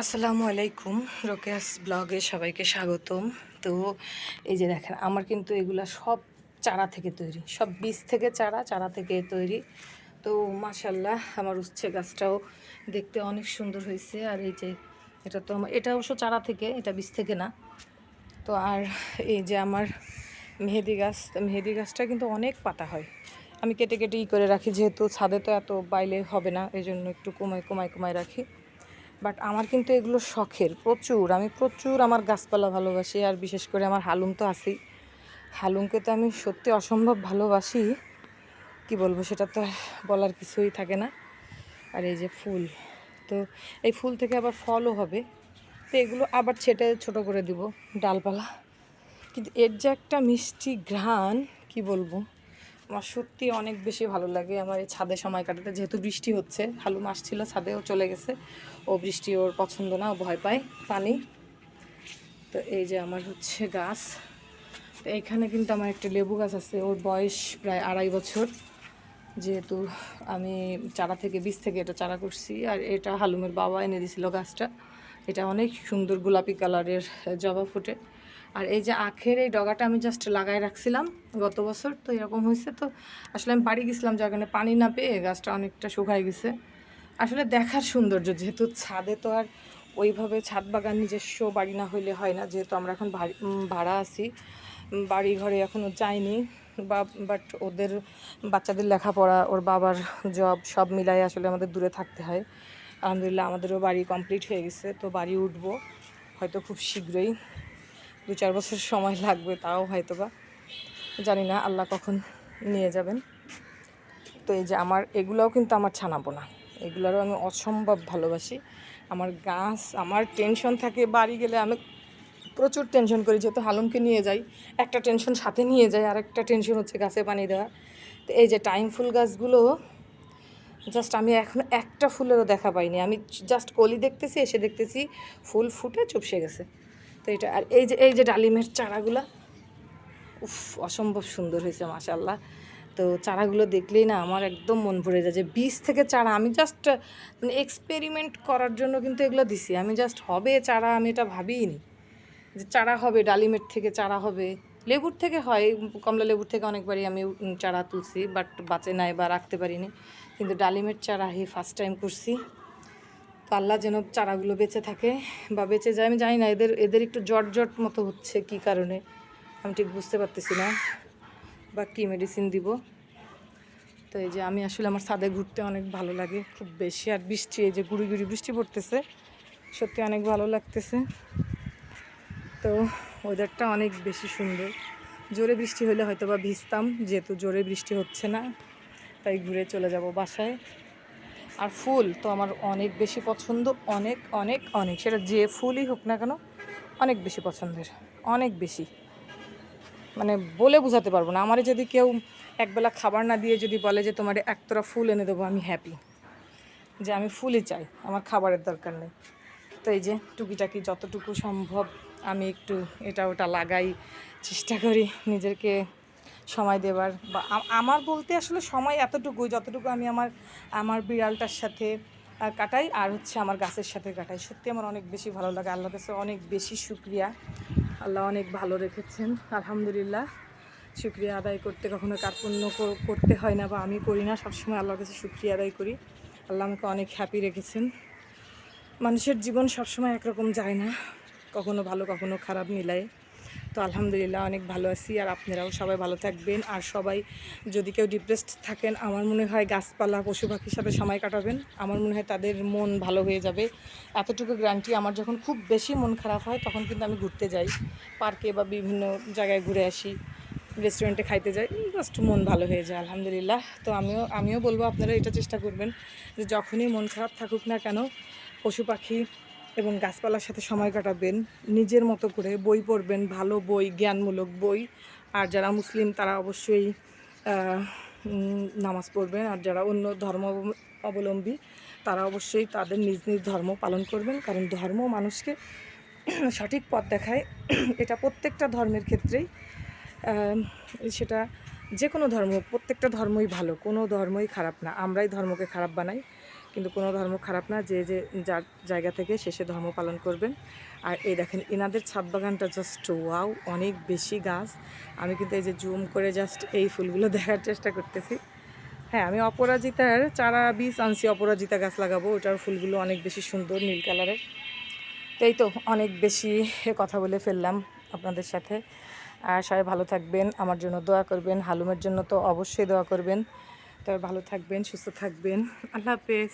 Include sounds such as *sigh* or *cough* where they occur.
আসসালামু আলাইকুম, রোকেয়াস ব্লগে সবাইকে স্বাগতম। তো এই যে দেখেন, আমার কিন্তু এগুলা সব চারা থেকে তৈরি, সব বীজ থেকে চারা চারা থেকে তৈরি। তো মাশাল্লাহ আমার উচ্ছে গাছটাও দেখতে অনেক সুন্দর হয়েছে। আর এই যে এটা তো আমার, এটা অবশ্য চারা থেকে, এটা বীজ থেকে না। তো আর এই যে আমার মেহেদি গাছ মেহেদি গাছটা কিন্তু অনেক পাতা হয়। আমি কেটে কেটে ই করে রাখি, যেহেতু ছাদে তো এত বাইলে হবে না এই জন্য একটু কমায় কমায় কমায় রাখি। বাট আমার কিন্তু এগুলো শখের, প্রচুর। আমি প্রচুর আমার গাছপালা ভালোবাসি আর বিশেষ করে আমার হালুম তো আছেই। হালুমকে তো আমি সত্যি অসম্ভব ভালোবাসি। কি বলব, সেটা তো বলার কিছুই থাকে না। আর এই যে ফুল, তো এই ফুল থেকে আবার ফলও হবে। তো এগুলো আবার ছেটে ছোট করে দিব, ডালপালা। কিন্তু এর যে একটা মিষ্টি ঘ্রাণ, কি বলব? আমার সত্যি অনেক বেশি ভালো লাগে। আমার এই ছাদে সময় কাটাতে, যেহেতু বৃষ্টি হচ্ছে হালুম আসছিল ছাদেও চলে গেছে। ও বৃষ্টি ওর পছন্দ না, ও ভয় পায়, পানি। তো এই যে আমার হচ্ছে গাছ। তো এইখানে কিন্তু আমার একটা লেবু গাছ আছে, ওর বয়স প্রায় আড়াই বছর। যেহেতু আমি চারা থেকে, বীজ থেকে এটা চারা করছি, আর এটা হালুমের বাবা এনে দিয়েছিল গাছটা। এটা অনেক সুন্দর গোলাপি কালারের জবা ফুটে। আর এই যে আখের এই ডগাটা আমি জাস্ট লাগাই রাখছিলাম গত বছর, তো এরকম হয়েছে, তো আসলে আমি বাড়ি গেছিলাম যার কারণে পানি না পেয়ে গাছটা অনেকটা শুকাই গেছে। আসলে দেখার সৌন্দর্য, যেহেতু ছাদে তো আর ওইভাবে ছাদ বাগান নিজস্ব বাড়ি না হইলে হয় না, যেহেতু আমরা এখন ভাড়ি- ভাড়া আছি বাড়ি ঘরে এখনও যাইনি, বা বাট ওদের বাচ্চাদের লেখাপড়া, ওর বাবার জব সব মিলাই আসলে আমাদের দূরে থাকতে হয়। আলহামদুলিল্লাহ আমাদেরও বাড়ি কমপ্লিট হয়ে গেছে, তো বাড়ি উঠবো হয়তো খুব শীঘ্রই। দু চার বছর সময় লাগবে, তাও হয়তো বা জানি না আল্লাহ কখন নিয়ে যাবেন। তো এই যে আমার, এগুলোও কিন্তু আমার ছানাবো না এগুলোরও আমি অসম্ভব ভালোবাসি। আমার গাছ, আমার টেনশন থাকে, বাড়ি গেলে আমি প্রচুর টেনশন করি। যেহেতু হালুমকে নিয়ে যাই, একটা টেনশন সাথে নিয়ে যাই আর একটা টেনশন হচ্ছে গাছে পানি দেওয়া তো এই যে টাইম ফুল গাছগুলো জাস্ট আমি এখন একটা ফুলেরও দেখা পাইনি। আমি জাস্ট কলি দেখতেছি, এসে দেখতেছি ফুল ফুটে চুপসে গেছে। তো এটা, আর এই যে এই যে ডালিমের চারাগুলা, উফ, অসম্ভব সুন্দর হয়েছে মাশাল্লাহ তো চারাগুলো দেখলেই না আমার একদম মন ভরে যায় যে বীজ থেকে চারা, আমি জাস্ট মানে এক্সপেরিমেন্ট করার জন্য কিন্তু এগুলো দিছি। আমি জাস্ট হবে চারা, আমি এটা ভাবিনি যে চারা হবে, ডালিমের থেকে চারা হবে। লেবুর থেকে হয়, কমলা লেবুর থেকে অনেকবারই আমি চারা তুলছি বাট বাঁচে নাই বা রাখতে পারিনি। কিন্তু ডালিমের চারা হে ফার্স্ট টাইম করছি। আল্লাহ যেন চারাগুলো বেঁচে থাকে বা বেঁচে যায়, আমি জানি না, এদের এদের একটু জট জট মতো হচ্ছে কি কারণে, আমি ঠিক বুঝতে পারতেছি না। বা কী মেডিসিন দিব? তো এই যে আমি আসলে আমার ছাদে ঘুরতে অনেক ভালো লাগে, খুব বেশি, আর বৃষ্টি, এই যে গুড়ি গুড়ি বৃষ্টি পড়তেছে, সত্যি অনেক ভালো লাগতেছে। তো ওয়েদারটা অনেক বেশি সুন্দর। জোরে বৃষ্টি হলে হয়তো বা ভিজতাম, যেহেতু জোরে বৃষ্টি হচ্ছে না, তাই ঘুরে চলে যাব বাসায়। আর ফুল তো আমার অনেক বেশি পছন্দ, অনেক অনেক অনেক। সেটা যে ফুলই হোক না কেন, অনেক বেশি পছন্দের, অনেক বেশি। মানে বলে বোঝাতে পারব না। আমারে যদি কেউ একবেলা খাবার না দিয়ে যদি বলে যে তোমার একতরা ফুল এনে দেবো, আমি হ্যাপি যে আমি ফুলই চাই, আমার খাবারের দরকার নেই। তো এই যে টুকিটাকি যতটুকু সম্ভব আমি একটু এটা ওটা লাগাই, চেষ্টা করি নিজেকে সময় দেবার বা আমার বলতে আসলে সময় এতটুকুই যতটুকু আমি আমার আমার বিড়ালটার সাথে কাটাই আর হচ্ছে আমার গাছের সাথে কাটাই। সত্যি আমার অনেক বেশি ভালো লাগে। আল্লাহ কাছে অনেক বেশি শুক্রিয়া। আল্লাহ অনেক ভালো রেখেছেন, আলহামদুলিল্লাহ। শুক্রিয়া আদায় করতে কখনো কার্পণ্য কর- করতে হয় না বা আমি করি না, সবসময় আল্লাহর কাছে শুক্রিয়া আদায় করি। আল্লাহ আমাকে অনেক হ্যাপি রেখেছেন। মানুষের জীবন সবসময় একরকম যায় না। কখনো ভালো, কখনো খারাপ মিলায়। তো আলহামদুলিল্লাহ অনেক ভালো আছি আর আপনারাও সবাই ভালো থাকবেন। আর সবাই যদি কেউ ডিপ্রেসড থাকেন, আমার মনে হয় গাছপালা, পশু পাখির সাথে সময় কাটাবেন। আমার মনে হয় তাদের মন ভালো হয়ে যাবে। এতটুকু গ্যারান্টি আমার যখন খুব বেশি মন খারাপ হয়, তখন কিন্তু আমি ঘুরতে যাই। পার্কে বা বিভিন্ন জায়গায় ঘুরে আসি রেস্টুরেন্টে খাইতে যাই জাস্ট মন ভালো হয়ে যায়, আলহামদুলিল্লাহ। তো আমিও আমিও বলব আপনারা এটা চেষ্টা করবেন যে যখনই মন খারাপ থাকুক না কেন, পশু পাখি এবং গাছপালার সাথে সময় কাটাবেন, নিজের মতো করে বই পড়বেন, ভালো বই, জ্ঞানমূলক বই। আর যারা মুসলিম, তারা অবশ্যই নামাজ পড়বেন। আর যারা অন্য ধর্ম অবলম্বী, তারা অবশ্যই তাদের নিজ নিজ ধর্ম পালন করবেন। কারণ ধর্ম মানুষকে *clears throat* সঠিক পথ দেখায়। *clears throat* এটা প্রত্যেকটা ধর্মের ক্ষেত্রেই। সেটা যে কোনো ধর্ম প্রত্যেকটা ধর্মই ভালো, কোনো ধর্মই খারাপ না। আমরাই ধর্মকে খারাপ বানাই। কিন্তু কোনো ধর্ম খারাপ না, যে যে যার জায়গা থেকে শেষে ধর্ম পালন করবেন। আর এই দেখেন এনাদের ছাদ বাগানটা জাস্ট ওয়াও অনেক বেশি গাছ। আমি কিন্তু এই যে জুম করে জাস্ট এই ফুলগুলো দেখার চেষ্টা করতেছি। হ্যাঁ আমি অপরাজিতার চারা বীজ আনছি, অপরাজিতা গাছ লাগাবো। ওটার ফুলগুলো অনেক বেশি সুন্দর, নীল কালারের। তো এই তো অনেক বেশি কথা বলে ফেললাম আপনাদের সাথে। আর সবাই ভালো থাকবেন, আমার জন্য দোয়া করবেন, হালুমের জন্য তো অবশ্যই দোয়া করবেন। তবে ভালো থাকবেন, সুস্থ থাকবেন। আল্লাহ হাফেজ।